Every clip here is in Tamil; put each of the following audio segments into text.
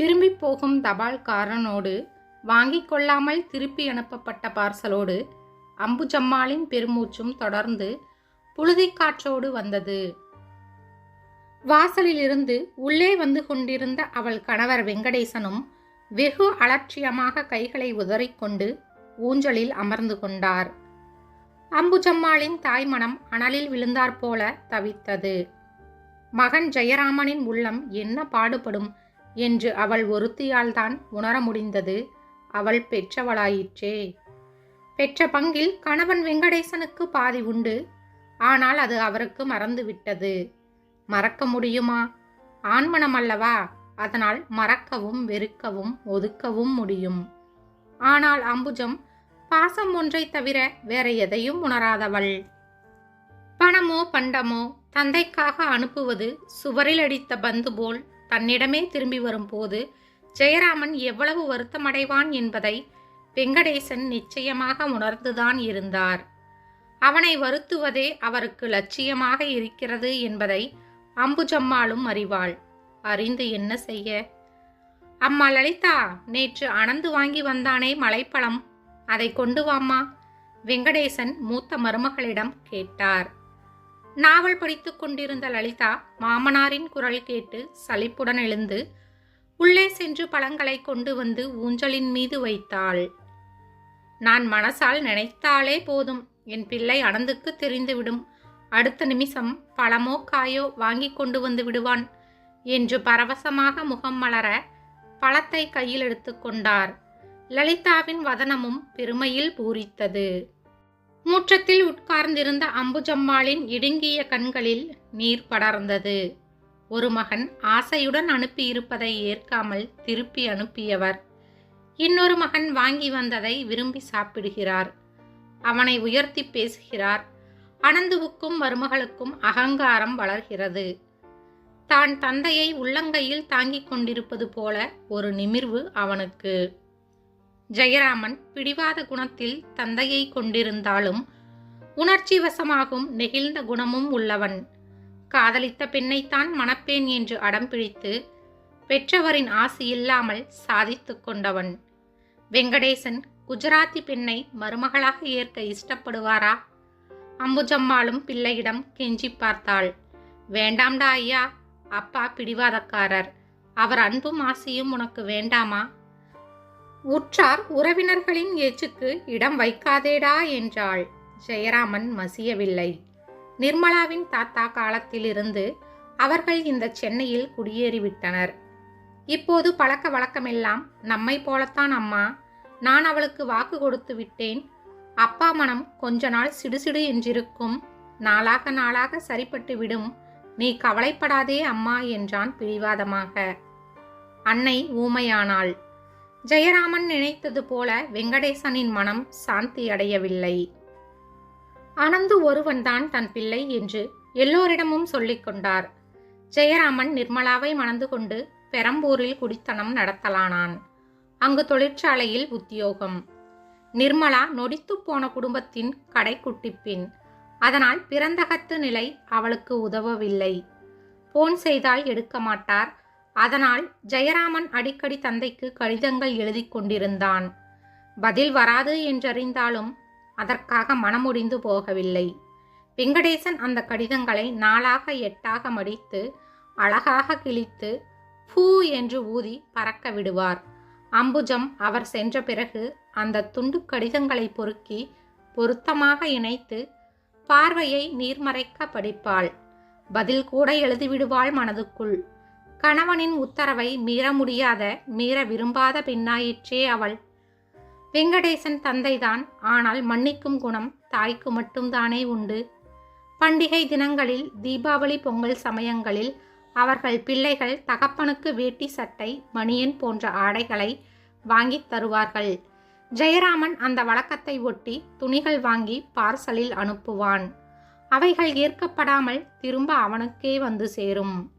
திரும்பி போகும் தபால்காரனோடு வாங்கிக் கொள்ளாமல் திருப்பி அனுப்பப்பட்ட பார்சலோடு அம்புஜம்மாளின் பெருமூச்சும் தொடர்ந்து புழுதிக்காற்றோடு வந்தது. வாசலிலிருந்து உள்ளே வந்து கொண்டிருந்த அவள் கணவர் வெங்கடேசனும் வெகு அலட்சியமாக கைகளை உதறிக்கொண்டு ஊஞ்சலில் அமர்ந்து கொண்டார். அம்புஜம்மாளின் தாய்மனம் அனலில் விழுந்தாற்போல தவித்தது. மகன் ஜெயராமனின் உள்ளம் என்ன பாடுபடும் என்று அவள் ஒருத்தியால்தான் உணர முடிந்தது. அவள் பெற்றவளாயிற்றே. பெற்ற பங்கில் கணவன் வெங்கடேசனுக்கு பாதி உண்டு. ஆனால் அது அவருக்கு மறந்துவிட்டது. மறக்க முடியுமா? ஆண்மனம் அல்லவா? அதனால் மறக்கவும் வெறுக்கவும் ஒதுக்கவும் முடியும். ஆனால் அம்புஜம் பாசம் ஒன்றை தவிர வேற எதையும் உணராதவள். பணமோ பண்டமோ தந்தைக்காக அனுப்புவது சுவரில் அடித்த பந்து போல் தன்னிடமே திரும்பி வரும்போது ஜெயராமன் எவ்வளவு வருத்தமடைவான் என்பதை வெங்கடேசன் நிச்சயமாக உணர்ந்துதான் இருந்தார். அவனை வருத்துவதே அவருக்கு லட்சியமாக இருக்கிறது என்பதை அம்புஜம்மாளும் அறிவாள். அறிந்து என்ன செய்ய? அம்மா லலிதா நேற்று அனந்து வாங்கி வந்தானே மலைப்பழம். அதை கொண்டு வாமா வெங்கடேசன் மூத்த மருமகளிடம் கேட்டார். நாவல் படித்துக் கொண்டிருந்த லலிதா மாமனாரின் குரல் கேட்டு சலிப்புடன் எழுந்து உள்ளே சென்று பழங்களை கொண்டு வந்து ஊஞ்சலின் மீது வைத்தாள். நான் மனசால் நினைத்தாலே போதும். என் பிள்ளை அனந்துக்கு தெரிந்துவிடும். அடுத்த நிமிஷம் பழமோ காயோ வாங்கி கொண்டு வந்து விடுவான் என்று பரவசமாக முகம் மலர பழத்தை கையில் எடுத்துக்கொண்டார் லலிதாவின் வதனமும் பெருமையில் பூரித்தது. மூற்றத்தில் உட்கார்ந்திருந்த அம்புஜம்மாளின் இடுங்கிய கண்களில் நீர் படர்ந்தது. ஒரு மகன் ஆசையுடன் அனுப்பியிருப்பதை ஏற்காமல் திருப்பி அனுப்பியவர். இன்னொரு மகன் வாங்கி வந்ததை விரும்பி சாப்பிடுகிறார். அவனை உயர்த்தி பேசுகிறார். அனந்துவுக்கும் மருமகளுக்கும் அகங்காரம் வளர்கிறது. தான் தந்தையை உள்ளங்கையில் தாங்கிக் கொண்டிருப்பது போல ஒரு நிமிர்வு அவனுக்கு. ஜெயராமன் பிடிவாத குணத்தில் தந்தையை கொண்டிருந்தாலும் உணர்ச்சி வசமாகும் நெகிழ்ந்த குணமும் உள்ளவன். காதலித்த பெண்ணைத்தான் மணப்பேன் என்று அடம் பிடித்து பெற்றவரின் ஆசி இல்லாமல் சாதித்து கொண்டவன். வெங்கடேசன் குஜராத்தி பெண்ணை மருமகளாக ஏற்க இஷ்டப்படுவாரா? அம்புஜம்மாளும் பிள்ளையிடம் கெஞ்சி பார்த்தாள். வேண்டாம்டா ஐயா அப்பா பிடிவாதக்காரர். அவர் அன்பும் ஆசையும் உனக்கு வேண்டாமா? உற்றார் உறவினர்களின் ஏச்சுக்கு இடம் வைக்காதேடா என்றாள். ஜெயராமன் மசியவில்லை. நிர்மலாவின் தாத்தா காலத்திலிருந்து அவர்கள் இந்த சென்னையில் குடியேறிவிட்டனர். இப்போது பழக்க வழக்கமெல்லாம் நம்மை போலத்தான் அம்மா. நான் அவளுக்கு வாக்கு கொடுத்து விட்டேன். அப்பா மனம் கொஞ்ச நாள் சிடுசிடு என்றிருக்கும். நாளாக நாளாக சரிப்பட்டு விடும். நீ கவலைப்படாதே அம்மா என்றான் பிடிவாதமாக. அன்னை ஊமையானாள். ஜெயராமன் நினைத்தது போல வெங்கடேசனின் மனம் சாந்தி அடையவில்லை அனந்து ஒருவன்தான் தன் பிள்ளை என்று எல்லோரிடமும் சொல்லிக் கொண்டார். ஜெயராமன் நிர்மலாவை மணந்து கொண்டு பெரம்பூரில் குடித்தனம் நடத்தலானான். அங்கு தொழிற்சாலையில் உத்தியோகம். நிர்மலா நொடித்து போன குடும்பத்தின் கடைக்குட்டி அதனால் பிறந்தகத்து நிலை அவளுக்கு உதவவில்லை. போன் செய்தால் எடுக்க மாட்டார். அதனால் ஜெயராமன் அடிக்கடி தந்தைக்கு கடிதங்கள் எழுதி கொண்டிருந்தான். பதில் வராது என்றறிந்தாலும் அதற்காக மனமுடிந்து போகவில்லை. வெங்கடேசன் அந்த கடிதங்களை நாளாக எட்டாக மடித்து அழகாக கிழித்து பூ என்று ஊதி பறக்க விடுவார். அம்புஜம் அவர் சென்ற பிறகு அந்த துண்டு கடிதங்களை பொறுக்கி பொருத்தமாக இணைத்து பார்வையை நீர்மறைக்க படிப்பாள். பதில் கூட எழுதிவிடுவாள் மனதுக்குள். கணவனின் உத்தரவை மீற முடியாத மீற விரும்பாத பெண்ணாயிற்றே அவள். வெங்கடேசன் தந்தைதான் ஆனால் மன்னிக்கும் குணம் தாய்க்கு மட்டும்தானே உண்டு. பண்டிகை தினங்களில் தீபாவளி பொங்கல் சமயங்களில் அவர்கள் பிள்ளைகள் தகப்பனுக்கு வேட்டி சட்டை மணியன் போன்ற ஆடைகளை வாங்கித் தருவார்கள். ஜெயராமன் அந்த வழக்கத்தை ஒட்டி துணிகள் வாங்கி பார்சலில் அனுப்புவான். அவைகள் ஏற்கப்படாமல் திரும்ப அவனுக்கே வந்து சேரும்.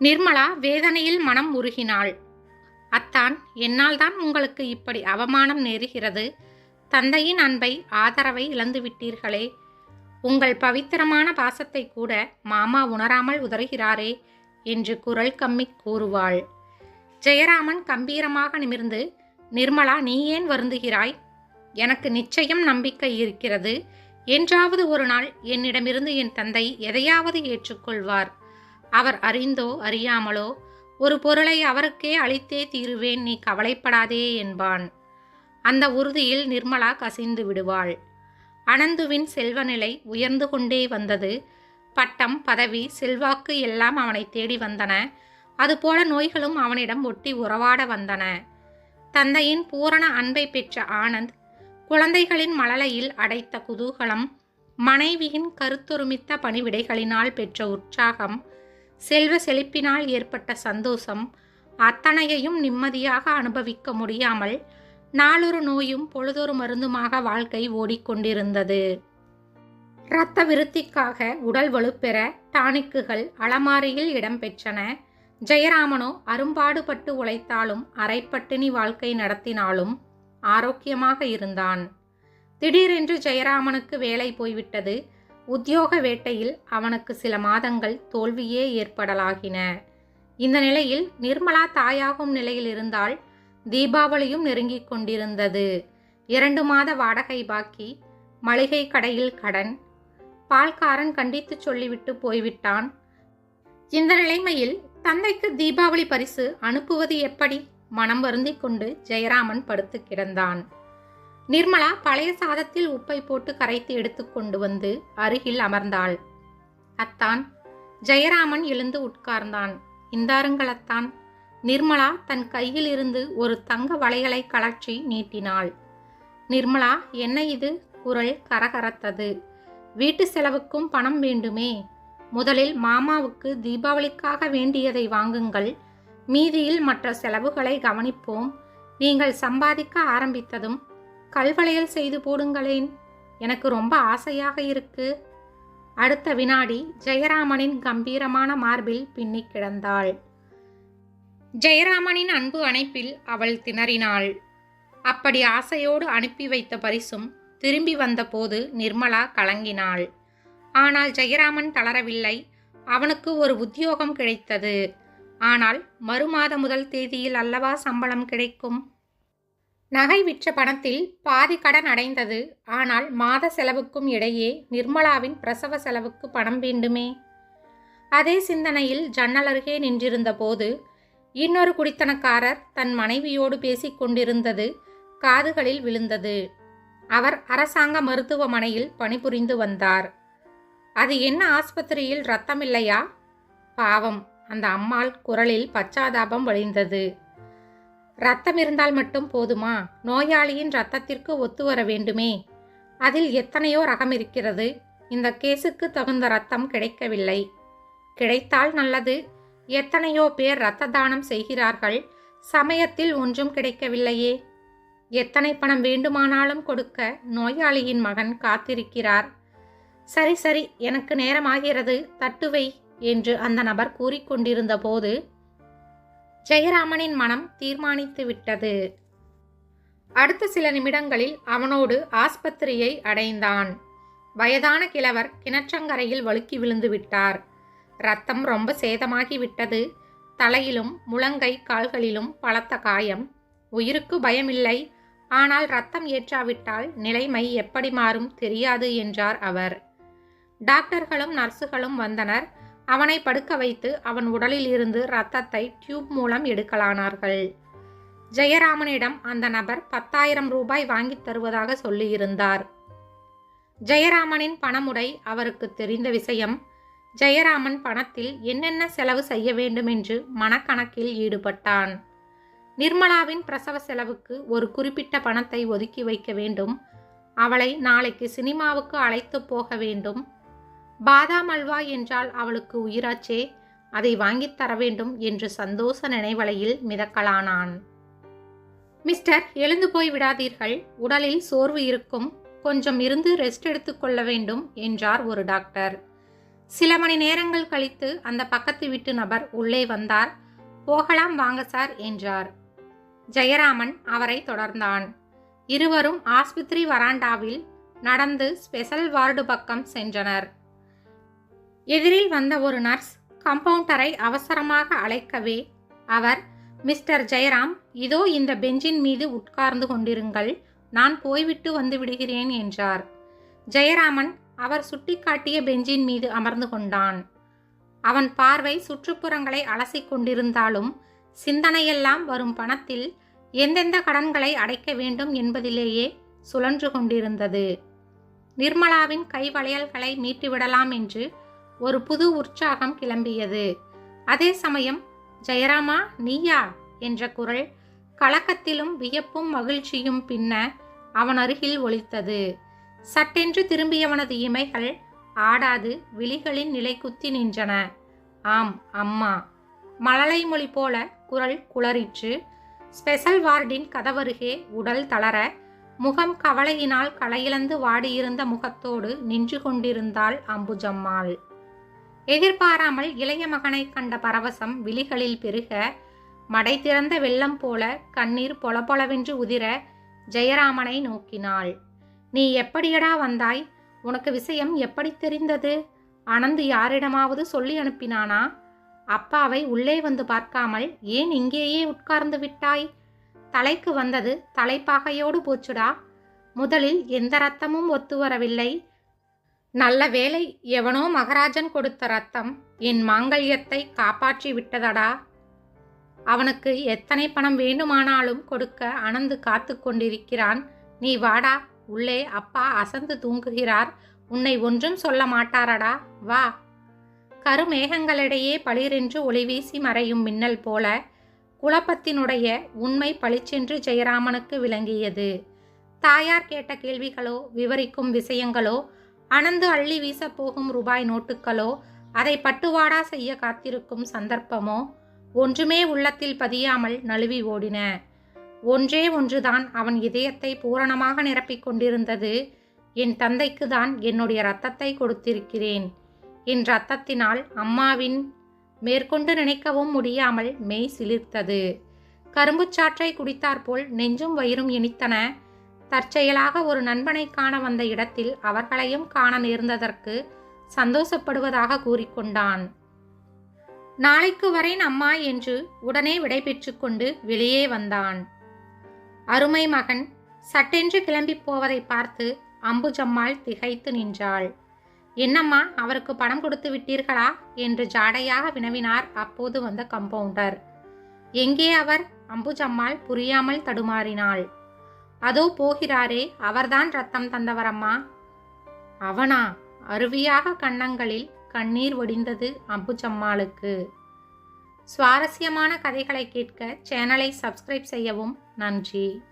நிர்மலா வேதனையில் மனம் உருகினாள். அத்தான் என்னால் தான் உங்களுக்கு இப்படி அவமானம் நேருகிறது? தந்தையின் அன்பை ஆதரவை இழந்துவிட்டீர்களே. உங்கள் பவித்திரமான பாசத்தை கூட மாமா உணராமல் உதறுகிறாரே என்று குரல் கம்மி கூறுவாள். ஜெயராமன் கம்பீரமாக நிமிர்ந்து நிர்மலா நீ ஏன் வருந்துகிறாய்? எனக்கு நிச்சயம் நம்பிக்கை இருக்கிறது. என்றாவது ஒரு நாள் என்னிடமிருந்து என் தந்தை எதையாவது ஏற்றுக்கொள்வார். அவர் அறிந்தோ அறியாமலோ ஒரு பொருளை அவருக்கே அளித்தே தீருவேன் நீ கவலைப்படாதே என்பான். அந்த உறுதியில் நிர்மலா கசிந்து விடுவாள். அனந்துவின் செல்வநிலை உயர்ந்து கொண்டே வந்தது. பட்டம் பதவி செல்வாக்கு எல்லாம் அவனை தேடி வந்தன. அதுபோல நோய்களும் அவனிடம் ஒட்டி உறவாட வந்தன. தந்தையின் பூரண அன்பை பெற்ற ஆனந்த் குழந்தைகளின் மழலையில் அடைத்த குதூகலம் மனைவியின் கருத்தொருமித்த பணிவிடைகளினால் பெற்ற உற்சாகம் செல்வ செழிப்பினால் ஏற்பட்ட சந்தோஷம் அத்தனையையும் நிம்மதியாக அனுபவிக்க முடியாமல் நாளொரு நோயும் பொழுதொரு மருந்துமாக வாழ்க்கை ஓடிக்கொண்டிருந்தது. இரத்த விருத்திக்காக உடல் வலுப்பெற டானிக்குகள் அலமாரியில் இடம்பெற்றன. ஜெயராமனோ அரும்பாடுபட்டு உழைத்தாலும் அரைப்பட்டினி வாழ்க்கை நடத்தினாலும் ஆரோக்கியமாக இருந்தான். திடீரென்று ஜெயராமனுக்கு வேலை போய்விட்டது. உத்தியோக வேட்டையில் அவனுக்கு சில மாதங்கள் தோல்வியே ஏற்படலாகின. இந்த நிலையில் நிர்மலா தாயாகும் நிலையில் இருந்தால் தீபாவளியும் நெருங்கிக் கொண்டிருந்தது. இரண்டு மாத வாடகை பாக்கி மளிகை கடையில் கடன் பால்காரன் கண்டித்து சொல்லிவிட்டு போய்விட்டான். இந்த நிலைமையில் தந்தைக்கு தீபாவளி பரிசு அனுப்புவது எப்படி? மனம் வருந்திக் கொண்டு ஜெயராமன் படுத்து கிடந்தான். நிர்மலா பழைய சாதத்தில் உப்பை போட்டு கரைத்து எடுத்து கொண்டு வந்து அருகில் அமர்ந்தாள். அத்தான். ஜெயராமன் எழுந்து உட்கார்ந்தான். இந்தாருங்கள் அத்தான். நிர்மலா தன் கையில் இருந்து ஒரு தங்க வளையலை கலற்றி நீட்டினாள். நிர்மலா என்ன இது? குரல் கரகரத்தது. வீட்டு செலவுக்கும் பணம் வேண்டுமே. முதலில் மாமாவுக்கு தீபாவளிக்காக வேண்டியதை வாங்குங்கள். மீதியில் மற்ற செலவுகளை கவனிப்போம். நீங்கள் சம்பாதிக்க ஆரம்பித்ததும் கல்வளையல் செய்து போடுங்களேன். எனக்கு ரொம்ப ஆசையாக இருக்கு. அடுத்த வினாடி ஜெயராமனின் கம்பீரமான மார்பில் பின்னி கிடந்தாள். ஜெயராமனின் அன்பு அணைப்பில் அவள் திணறினாள். அப்படி ஆசையோடு அனுப்பி வைத்த பரிசும் திரும்பி வந்தபோது நிர்மலா கலங்கினாள். ஆனால் ஜெயராமன் தளரவில்லை. அவனுக்கு ஒரு உத்தியோகம் கிடைத்தது. ஆனால் மறுமாத முதல் தேதியில் அல்லவா சம்பளம் கிடைக்கும்? நகை விற்ற பணத்தில் பாதி கடன் அடைந்தது. ஆனால் மாத செலவுக்கும் இடையே நிர்மலாவின் பிரசவ செலவுக்கு பணம் வேண்டுமே? அதே சிந்தனையில் ஜன்னல் அருகே நின்றிருந்த போது இன்னொரு குடித்தனக்காரர் தன் மனைவியோடு பேசிக் கொண்டிருந்தது காதுகளில் விழுந்தது. அவர் அரசாங்க மருத்துவமனையில் பணிபுரிந்து வந்தார். அது என்ன ஆஸ்பத்திரியில் ரத்தமில்லையா பாவம் அந்த அம்மாள் குரலில் பச்சாதாபம் வழிந்தது. ரத்தம் இருந்தால் மட்டும் போதுமா? நோயாளியின் ரத்தத்திற்கு ஒத்து வர வேண்டுமே. அதில் எத்தனையோ ரகம் இருக்கிறது. இந்த கேஸுக்கு தகுந்த ரத்தம் கிடைக்கவில்லை. கிடைத்தால் நல்லது. எத்தனையோ பேர் இரத்த தானம் செய்கிறார்கள். சமயத்தில் ஒன்றும் கிடைக்கவில்லையே. எத்தனை பணம் வேண்டுமானாலும் கொடுக்க நோயாளியின் மகன் காத்திருக்கிறார். சரி சரி எனக்கு நேரமாகிறது. தட்டுவை என்று அந்த நபர் கூறிக்கொண்டிருந்த போது ஜெயராமனின் மனம் தீர்மானித்து விட்டது. அடுத்த சில நிமிடங்களில் அவனோடு ஆஸ்பத்திரியை அடைந்தான். வயதான கிழவர் கிணற்றங்கரையில் வழுக்கி விழுந்து விட்டார். ரத்தம் ரொம்ப சேதமாகி விட்டது. தலையிலும் முழங்கை கால்களிலும் பலத்த காயம். உயிருக்கு பயமில்லை. ஆனால் ரத்தம் ஏற்றாவிட்டால் நிலைமை எப்படி மாறும் தெரியாது என்றார் அவர். டாக்டர்களும் நர்ஸுகளும் வந்தனர். அவனை படுக்க வைத்து அவன் உடலில் இருந்து ரத்தத்தை டியூப் மூலம் எடுக்கலானார்கள். ஜெயராமனிடம் அந்த நபர் பத்தாயிரம் ரூபாய் வாங்கித் தருவதாக சொல்லியிருந்தார். ஜெயராமனின் பணமுடை அவருக்கு தெரிந்த விஷயம் ஜெயராமன் பணத்தில் என்னென்ன செலவு செய்ய வேண்டும் என்று மனக்கணக்கில் ஈடுபட்டான். நிர்மலாவின் பிரசவ செலவுக்கு ஒரு குறிப்பிட்ட பணத்தை ஒதுக்கி வைக்க வேண்டும். அவளை நாளைக்கு சினிமாவுக்கு அழைத்து போக வேண்டும். பாதாம் அல்வா என்றால் அவளுக்கு உயிராச்சே அதை வாங்கித் தர வேண்டும் என்று சந்தோஷ நினைவலையில் மிதக்கலானான். மிஸ்டர் எழுந்து போய் விடாதீர்கள் உடலில் சோர்வு இருக்கும் கொஞ்சம் இருந்து ரெஸ்ட் எடுத்துக்கொள்ள வேண்டும் என்றார் ஒரு டாக்டர். சில மணி நேரங்கள் கழித்து அந்த பக்கத்து வீட்டு நபர் உள்ளே வந்தார். போகலாம் வாங்க சார் என்றார். ஜெயராமன் அவரை தொடர்ந்தான். இருவரும் ஆஸ்பத்திரி வராண்டாவில் நடந்து ஸ்பெஷல் வார்டு பக்கம் சென்றனர். எதிரில் வந்த ஒரு நர்ஸ் கம்பவுண்டரை அவசரமாக அழைக்கவே அவர் மிஸ்டர் ஜெயராம் இதோ இந்த பெஞ்சின் மீது உட்கார்ந்து கொண்டிருங்கள். நான் போய்விட்டு வந்து விடுகிறேன் என்றார். ஜெயராமன் அவர் சுட்டிக்காட்டிய பெஞ்சின் மீது அமர்ந்து கொண்டான். அவன் பார்வை சுற்றுப்புறங்களை அலசிக் கொண்டிருந்தாலும் சிந்தனையெல்லாம் வரும் பணத்தில் எந்தெந்த கடன்களை அடைக்க வேண்டும் என்பதிலேயே சுழன்று கொண்டிருந்தது. நிர்மலாவின் கை வளையல்களை மீட்டுவிடலாம் என்று ஒரு புது உற்சாகம் கிளம்பியது. அதே சமயம் ஜெயராமா நீயா? என்ற குரல் கலக்கத்திலும் வியப்பும் மகிழ்ச்சியும் பின்ன அவன் அருகில் ஒலித்தது. சட்டென்று திரும்பியவனது இமைகள் ஆடாது விழிகளின் நிலை குத்தி நின்றன. ஆம் அம்மா. மழலை மொழி போல குரல் குளறிற்று. ஸ்பெஷல் வார்டின் கதவருகே உடல் தளர முகம் கவலையினால் களையிழந்து வாடியிருந்த முகத்தோடு நின்று கொண்டிருந்தாள் அம்புஜம்மாள். எதிர்பாராமல் இளைய மகனை கண்ட பரவசம் விழிகளில் பெருக மடை திறந்த வெள்ளம் போல கண்ணீர் பொலபொலவென்று உதிர ஜெயராமனை நோக்கினாள். நீ எப்படியடா வந்தாய்? உனக்கு விஷயம் எப்படி தெரிந்தது? அனந்து யாரிடமாவது சொல்லி அனுப்பினானா? அப்பாவை உள்ளே வந்து பார்க்காமல் ஏன் இங்கேயே உட்கார்ந்து விட்டாய்? தலைக்கு வந்தது தலைப்பாகையோடு போச்சுடா. முதலில் எந்த ரத்தமும் ஒத்து வரவில்லை. நல்ல வேலை எவனோ மகராஜன் கொடுத்த ரத்தம் என் மாங்கல்யத்தை காப்பாற்றி விட்டதடா. அவனுக்கு எத்தனை பணம் வேண்டுமானாலும் கொடுக்க அனந்து காத்து கொண்டிருக்கிறான். நீ வாடா உள்ளே அப்பா அசந்து தூங்குகிறார். உன்னை ஒன்றும் சொல்ல மாட்டாரடா வா. கருமேகங்களிடையே பளிரென்று ஒளிவீசி மறையும் மின்னல் போல குழப்பத்தினுடைய உண்மை பளிச்சென்று ஜெயராமனுக்கு விளங்கியது. தாயார் கேட்ட கேள்விகளோ விவரிக்கும் விஷயங்களோ அனந்து அள்ளி வீசப்போகும் ரூபாய் நோட்டுகளோ அதை பட்டுவாடா செய்ய காத்திருக்கும் சந்தர்ப்பமோ ஒன்றுமே உள்ளத்தில் பதியாமல் நழுவி ஓடின. ஒன்றே ஒன்றுதான் அவன் இதயத்தை பூரணமாக நிரப்பிக் கொண்டிருந்தது. என் தந்தைக்கு தான் என்னுடைய ரத்தத்தை கொடுத்திருக்கிறேன். என் ரத்தத்தினால் அம்மாவின் மேற்கொண்டு நினைக்கவும் முடியாமல் மெய் சிலிர்த்தது. கரும்புச்சாற்றை குடித்தாற்போல் நெஞ்சும் வயிறும் இனித்தன. தற்செயலாக ஒரு நண்பனை காண வந்த இடத்தில் அவர்களையும் காண நேர்ந்ததற்கு சந்தோஷப்படுவதாக கூறிக்கொண்டான். நாளைக்கு வரேன் அம்மா என்று உடனே விடைபெற்று கொண்டு வெளியே வந்தான். அருமை மகன் சட்டென்று கிளம்பி போவதை பார்த்து அம்புஜம்மாள் திகைத்து நின்றாள். என்னம்மா அவருக்கு பணம் கொடுத்து விட்டீர்களா? என்று ஜாடையாக வினவினார் அப்போது வந்த கம்பவுண்டர். எங்கே அவர்? அம்புஜம்மாள் புரியாமல் தடுமாறினாள். அதோ போகிறாரே அவர்தான் ரத்தம் தந்தவரம்மா. அவனா? அருவியாக கன்னங்களில் கண்ணீர் ஒடிந்தது அம்புச்சம்மாளுக்கு. சுவாரஸ்யமான கதைகளை கேட்க சேனலை சப்ஸ்கிரைப் செய்யவும் நன்றி.